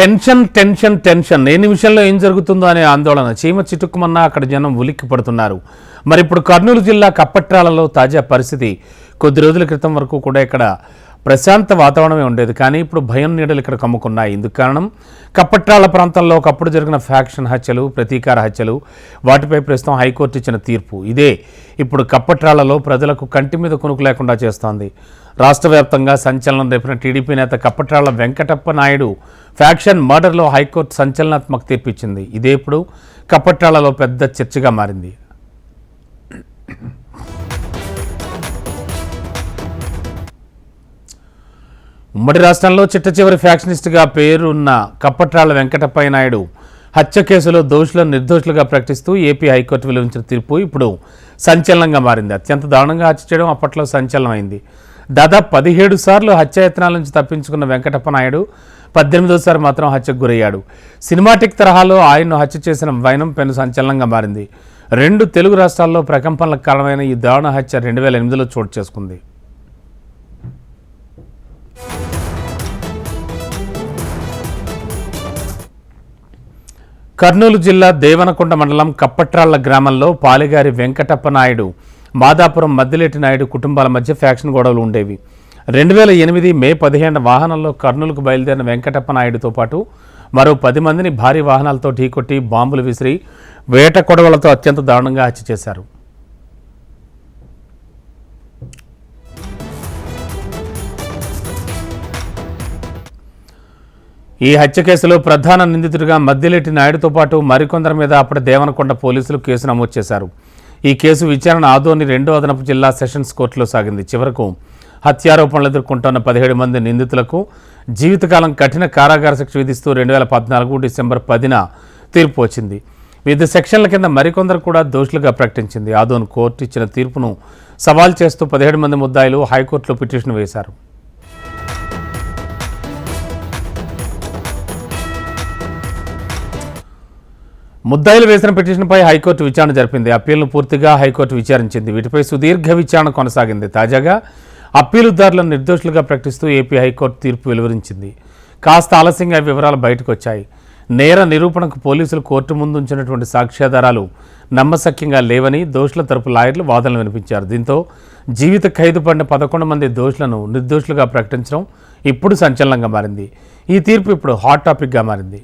Tension tension tension. ఏ నిమిషంలో ఏం జరుగుతుందో అనే ఆందోళన. చీమ చిటుక్కుమన్నా అక్కడ జనం ఉలిక్కి పడుతున్నారు. మరి ఇప్పుడు కర్నూలు జిల్లా కప్పట్రాలలో తాజా పరిస్థితి. కొద్ది రోజుల క్రితం వరకు కూడా ఇక్కడ ప్రశాంత వాతావరణమే ఉండేది. కానీ ఇప్పుడు భయం నీడలు ఇక్కడ కమ్ముకున్నాయి. ఇందుకు కారణం కప్పట్రాల ప్రాంతంలో ఒకప్పుడు జరిగిన ఫ్యాక్షన్ హత్యలు ప్రతీకార హత్యలు వాటిపై ప్రస్తుతం హైకోర్టు ఇచ్చిన తీర్పు. ఇదే ఇప్పుడు కప్పట్రాలలో ప్రజలకు కంటి మీద కొనుకు లేకుండా చేస్తోంది. రాష్ట్ర వ్యాప్తంగా సంచలనం రేపిన టీడీపీ నేత కప్పట్రాల వెంకటప్ప నాయుడు ఫ్యాక్షన్ మర్డర్లో హైకోర్టు సంచలనాత్మక తీర్పు ఇచ్చింది ఇదే ఇప్పుడు కప్పట్రాలలో పెద్ద చర్చగా మారింది. ఉమ్మడి రాష్ట్రంలో చిట్ట చివరి ఫ్యాక్షనిస్ట్గా పేరున్న కప్పట్రాళ్ళ వెంకటప్పయ్య నాయుడు హత్య కేసులో దోషులను నిర్దోషులుగా ప్రకటిస్తూ ఏపీ హైకోర్టు వెలువరించిన తీర్పు ఇప్పుడు సంచలనంగా మారింది. అత్యంత దారుణంగా హత్య చేయడం అప్పట్లో సంచలనమైంది. దాదాపు పదిహేడు సార్లు హత్యాయత్నాల నుంచి తప్పించుకున్న వెంకటప్ప నాయుడు పద్దెనిమిదోసారి మాత్రం హత్యకు గురయ్యాడు. సినిమాటిక్ తరహాలో ఆయన్ను హత్య చేసిన వైనం పెను సంచలనంగా మారింది. రెండు తెలుగు రాష్ట్రాల్లో ప్రకంపనలకు కారణమైన ఈ దారుణ హత్య రెండు వేల ఎనిమిదిలో చోటు చేసుకుంది. కర్నూలు జిల్లా దేవనకొండ మండలం కప్పట్రాళ్ళ గ్రామంలో పాలిగారి వెంకటప్ప నాయుడు మాదాపురం మద్దిలేటి నాయుడు కుటుంబాల మధ్య ఫ్యాక్షన్ గొడవలు ఉండేవి. రెండు వేల ఎనిమిది మే పదిహేను వాహనంలో కర్నూలుకు బయలుదేరిన వెంకటప్ప నాయుడుతో పాటు మరో పది మందిని భారీ వాహనాలతో ఢీకొట్టి బాంబులు విసిరి వేట కొడవలతో అత్యంత దారుణంగా హత్య చేశారు. ఈ హత్య కేసులో ప్రధాన నిందితుడిగా మద్దిలేటి నాయుడుతో పాటు మరికొందరి మీద అప్పటి దేవనకొండ పోలీసులు కేసు నమోదు చేశారు. ఈ కేసు విచారణ ఆదోని రెండో అదనపు జిల్లా సెషన్స్ కోర్టులో సాగింది. చివరకు హత్యారోపణలు ఎదుర్కొంటున్న పదిహేడు మంది నిందితులకు జీవితకాలం కఠిన కారాగార శిక్ష విధిస్తూ రెండు వేల పద్నాలుగు డిసెంబర్ పదిన తీర్పు వచ్చింది. వివిధ సెక్షన్ల కింద మరికొందరు కూడా దోషులుగా ప్రకటించింది. ఆదోన్ కోర్టు ఇచ్చిన తీర్పును సవాల్ చేస్తూ పదిహేడు మంది ముద్దాయిలు హైకోర్టులో పిటిషన్ వేశారు. ముద్దాయిలు వేసిన పిటిషన్పై హైకోర్టు విచారణ జరిపింది. అప్పీల్ను పూర్తిగా హైకోర్టు విచారించింది. వీటిపై సుదీర్ఘ విచారణ కొనసాగింది. తాజాగా అప్పీలుదారులను నిర్దోషులుగా ప్రకటిస్తూ ఏపీ హైకోర్టు తీర్పు వెలువరించింది. కాస్త ఆలస్యంగా వివరాలు బయటకు వచ్చాయి నేర నిరూపణకు పోలీసులు కోర్టు ముందు ఉంచినటువంటి సాక్ష్యాధారాలు నమ్మశక్యంగా లేవని దోషుల తరపు లాయర్లు వాదనలు వినిపించారు. దీంతో జీవిత ఖైదు పడిన పదకొండు మంది దోషులను నిర్దోషులుగా ప్రకటించడం ఇప్పుడు సంచలనంగా మారింది. ఈ తీర్పు ఇప్పుడు హాట్ టాపిక్గా మారింది.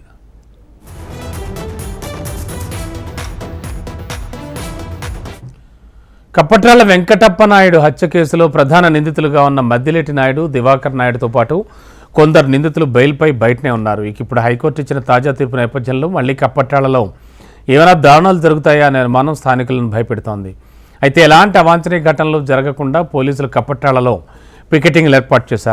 కప్పట్రాల వెంకటప్ప నాయుడు హత్య కేసులో ప్రధాన నిందితులుగా ఉన్న మద్దిలేటి నాయుడు దివాకర్ నాయుడుతో పాటు కొందరు నిందితులు బెయిల్పై బయటనే ఉన్నారు. ఇక ఇప్పుడు హైకోర్టు ఇచ్చిన తాజా తీర్పు నేపథ్యంలో మళ్ళీ కప్పట్రాలలో ఏమైనా దారుణాలు జరుగుతాయా అనే అనుమానం స్థానికులను భయపెడుతోంది. అయితే ఎలాంటి అవాంఛనీయ ఘటనలు జరగకుండా పోలీసులు కప్పట్రాలలో పికెటింగ్లు ఏర్పాటు చేశారు.